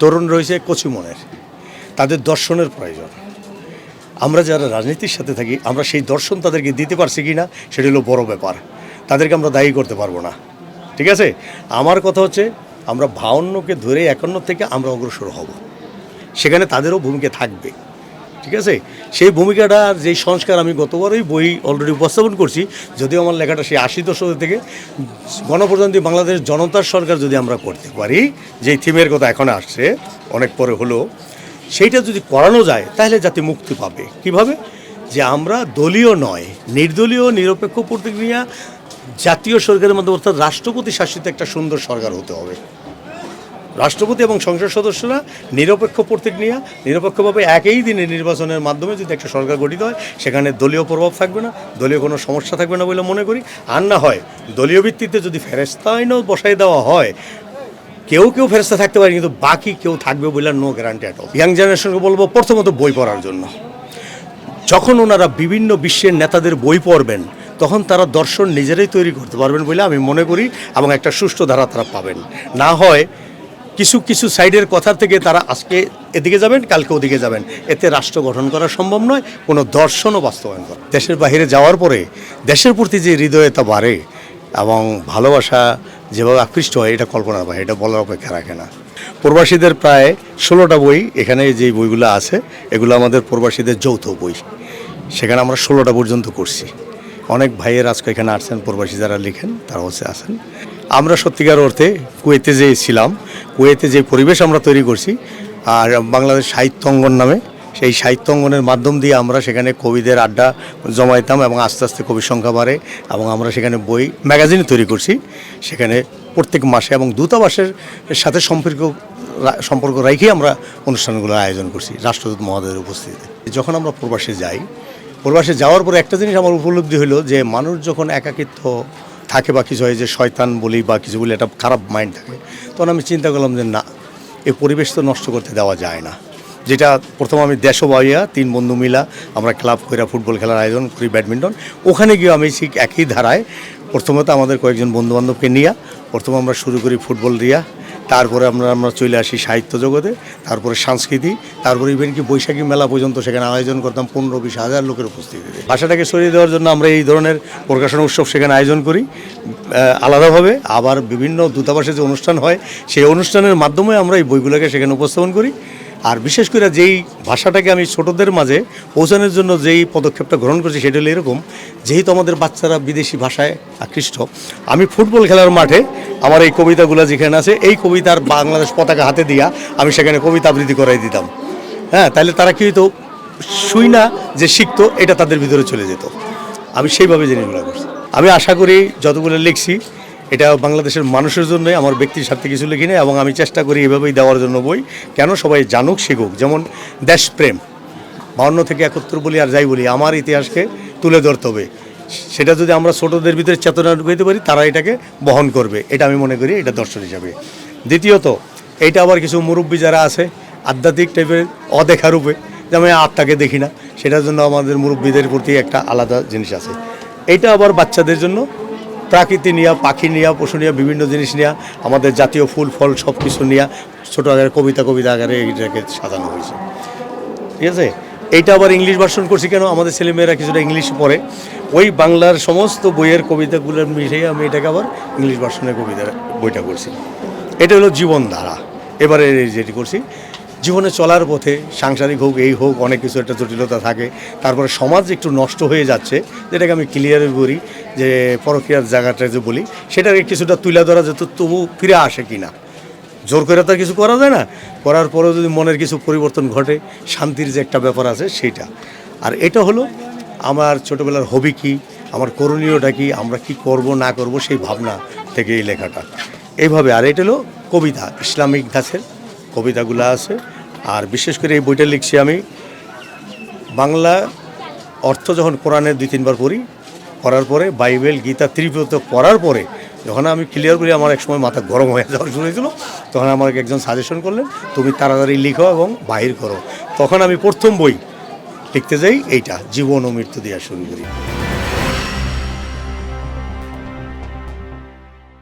তরুণ রয়েছে কচু মনের। তাদের দর্শনের প্রয়োজন। আমরা যারা রাজনীতির সাথে থাকি, আমরা সেই দর্শন তাদেরকে দিতে পারছি কি না সেটা হলো বড় ব্যাপার। তাদেরকে আমরা দায়ী করতে পারব না। ঠিক আছে? আমার কথা হচ্ছে, আমরা ভাউন্নকে ধরে একান্ন থেকে আমরা অগ্রসর হব। সেখানে তাদেরও ভূমিকা থাকবে। ঠিক আছে? সেই ভূমিকাটা যেই সংস্কার আমি গতবারই বই অলরেডি উপস্থাপন করছি, যদিও আমার লেখাটা সেই আশি দশক থেকে, গণপ্রজাতন্ত্রী বাংলাদেশ জনতার সরকার যদি আমরা করতে পারি, যেই থিমের কথা এখন আসছে, অনেক পরে হলো, সেইটা যদি করানো যায়, তাহলে জাতি মুক্তি পাবে। কীভাবে? যে আমরা দলীয় নয়, নির্দলীয়, নিরপেক্ষ প্রতিক্রিয়া জাতীয় সরকারের মধ্যে অর্থাৎ রাষ্ট্রপতি শাসিত একটা সুন্দর সরকার হতে হবে। রাষ্ট্রপতি এবং সংসদ সদস্যরা নিরপেক্ষ প্রতীক নিয়ে নিরপেক্ষভাবে একই দিনে নির্বাচনের মাধ্যমে যদি একটা সরকার গঠিত হয়, সেখানে দলীয় প্রভাব থাকবে না, দলীয় কোনো সমস্যা থাকবে না বলে মনে করি। আর না হয় দলীয় ভিত্তিতে যদি ফেরেস্তা আইনও বসাই দেওয়া হয়, কেউ কেউ ফেরস্তা থাকতে পারে, কিন্তু বাকি কেউ থাকবে বলে নো গ্যারান্টি অ্যাট ইয়াং জেনারেশনকে বলব, প্রথমত বই পড়ার জন্য। যখন ওনারা বিভিন্ন বিশ্বের নেতাদের বই পড়বেন, তখন তারা দর্শন নিজেরাই তৈরি করতে পারবেন বলে আমি মনে করি, এবং একটা সুষ্ঠু ধারা তারা পাবেন। না হয় কিছু কিছু সাইডের কথা থেকে তারা আজকে এদিকে যাবেন, কালকে ওদিকে যাবেন। এতে রাষ্ট্র গঠন করা সম্ভব নয়, কোনো দর্শনও বাস্তবায়ন করা। দেশের বাইরে যাওয়ার পরে দেশের প্রতি যে হৃদয়তা বাড়ে এবং ভালোবাসা যেভাবে আকৃষ্ট হয়, এটা কল্পনার বাইরে, এটা বলার অপেক্ষা রাখে না। প্রবাসীদের প্রায় ষোলোটা বই, এখানে যে বইগুলো আছে, এগুলো আমাদের প্রবাসীদের যৌথ বই। সেখানে আমরা ষোলোটা পর্যন্ত করছি। অনেক ভাইয়ের আজকে এখানে আসছেন, প্রবাসী যারা লিখেন, তারা হচ্ছে আছেন আমরা সত্যিকার অর্থে কুয়েতে যে ছিলাম, কুয়েতে যে পরিবেশ আমরা তৈরি করছি, আর বাংলাদেশ সাহিত্য অঙ্গন নামে, সেই সাহিত্য অঙ্গনের মাধ্যম দিয়ে আমরা সেখানে কবিদের আড্ডা জমাইতাম এবং আস্তে আস্তে কবির সংখ্যা বাড়ে এবং আমরা সেখানে বই ম্যাগাজিন তৈরি করছি। সেখানে প্রত্যেক মাসে এবং দূতাবাসের সাথে সম্পর্ক সম্পর্ক রেখেই আমরা অনুষ্ঠানগুলো আয়োজন করছি, রাষ্ট্রদূত মহোদয়ের উপস্থিতিতে। যখন আমরা প্রবাসে যাই, প্রবাসে যাওয়ার পর একটা জিনিস আমার উপলব্ধি হলো যে, মানুষ যখন একাকিত্ব থাকে বা কিছু হয় যে শয়তান বলি বা কিছু বলি একটা খারাপ মাইন্ড থাকে। তখন আমি চিন্তা করলাম যে না, এই পরিবেশ তো নষ্ট করতে দেওয়া যায় না। যেটা প্রথম আমি দেশও বাইয়া তিন বন্ধু মিলা আমরা ক্লাব করে ফুটবল খেলার আয়োজন করি ব্যাডমিন্টন। ওখানে গিয়ে আমি ঠিক একই ধারায় প্রথমত আমাদের কয়েকজন বন্ধুবান্ধবকে নিয়ে, প্রথম আমরা শুরু করি ফুটবল দিয়া। তারপরে আমরা আমরা চলে আসি সাহিত্য জগতে, তারপরে সংস্কৃতি তারপরে ইভেন কি বৈশাখী মেলা পর্যন্ত সেখানে আয়োজন করতাম, পনেরো বিশ হাজার লোকের উপস্থিতিতে। ভাষাটাকে সরিয়ে দেওয়ার জন্য আমরা এই ধরনের প্রকাশনা উৎসব সেখানে আয়োজন করি আলাদাভাবে। আবার বিভিন্ন দূতাবাসে যে অনুষ্ঠান হয়, সেই অনুষ্ঠানের মাধ্যমে আমরা এই বইগুলোকে সেখানে উপস্থাপন করি। আর বিশেষ করে যেই ভাষাটাকে আমি ছোটদের মাঝে পৌঁছানোর জন্য যেই পদক্ষেপটা গ্রহণ করছি, সেটা হলো এরকম, যেহেতু আমাদের বাচ্চারা বিদেশি ভাষায় আকৃষ্ট, আমি ফুটবল খেলার মাঠে আমার এই কবিতাগুলো যেখানে আছে, এই কবিতার বাংলাদেশ পতাকা হাতে দিয়া আমি সেখানে কবিতা আবৃত্তি করাই দিতাম। হ্যাঁ তাহলে তারা কি হতো শুই না, যে শিখতো, এটা তাদের ভিতরে চলে যেত। আমি সেইভাবে জিনিসগুলো করছি। আমি আশা করি যতগুলো লিখছি, এটা বাংলাদেশের মানুষের জন্যই, আমার ব্যক্তির স্বার্থে কিছু লিখি না এবং আমি চেষ্টা করি এভাবেই দেওয়ার জন্য বই। কেন সবাই জানুক, শিখুক? যেমন দেশপ্রেম। বাউন্ন থেকে একাত্তর বলি আর যাই বলি, আমার ইতিহাসকে তুলে ধরতে হবে। সেটা যদি আমরা ছোটদের ভিতরে চেতনা ঢুকাইতে পারি, তারা এটাকে বহন করবে। এটা আমি মনে করি, এটা দর্শন হিসাবে। দ্বিতীয়ত, এইটা আবার কিছু মুরব্বী যারা আছে, আধ্যাত্মিক টাইপের অদেখা রূপে যেমন আত্মাকে দেখি না, সেটার জন্য আমাদের মুরব্বীদের প্রতি একটা আলাদা জিনিস আছে। এটা আবার বাচ্চাদের জন্য, প্রাকৃতি নিয়ে, পাখি নিয়ে, পশু নিয়ে, বিভিন্ন জিনিস নিয়ে, আমাদের জাতীয় ফুল, ফল সব কিছু নিয়ে ছোটো আকারে কবিতা কবিতা আকারে এইটাকে সাজানো হয়েছে। ঠিক আছে? এইটা আবার ইংলিশ ভার্সন করছি কেন? আমাদের ছেলেমেয়েরা কিছুটা ইংলিশ পড়ে। ওই বাংলার সমস্ত বইয়ের কবিতাগুলো মিশিয়ে আমি এটাকে আবার ইংলিশ ভার্সনের কবিতা বইটা করছি। এটা হলো জীবনধারা। এবারে যেটি করছি, জীবনে চলার পথে, সাংসারিক হোক, এই হোক, অনেক কিছু একটা জটিলতা থাকে, তারপরে সমাজ একটু নষ্ট হয়ে যাচ্ছে, যেটাকে আমি ক্লিয়ারে করি যে পরকীয়ার জায়গাটা যে বলি, সেটাকে কিছুটা তুলে ধরা যেত, তবু ফিরে আসে কি না জোর করে তো আর কিছু করা যায় না। করার পরেও যদি মনের কিছু পরিবর্তন ঘটে, শান্তির যে একটা ব্যাপার আছে, সেইটা। আর এটা হলো আমার ছোটোবেলার হবি কি? আমার করণীয়টা কি? আমরা কি করব, না করব সেই ভাবনা থেকে এই লেখাটা। এইভাবে, আর এটা হলো কবিতা, ইসলামিক ধাঁচের কবিতাগুলো আছে। আর বিশেষ করে এই বইটা লিখছি আমি, বাংলা অর্থ যখন কোরআনের দুই তিনবার পড়ি, পড়ার পরে বাইবেল, গীতা ত্রিপত পড়ার পরে যখন আমি ক্লিয়ার করি, আমার এক সময় মাথা গরম হয়ে যাওয়া শুরু হয়েছিল, তখন আমাকে একজন সাজেশন করলেন, তুমি তাড়াতাড়ি লিখো এবং বাহির করো। তখন আমি প্রথম বই লিখতে যাই এইটা জীবন ও মৃত্যু দেওয়া শুরু করি।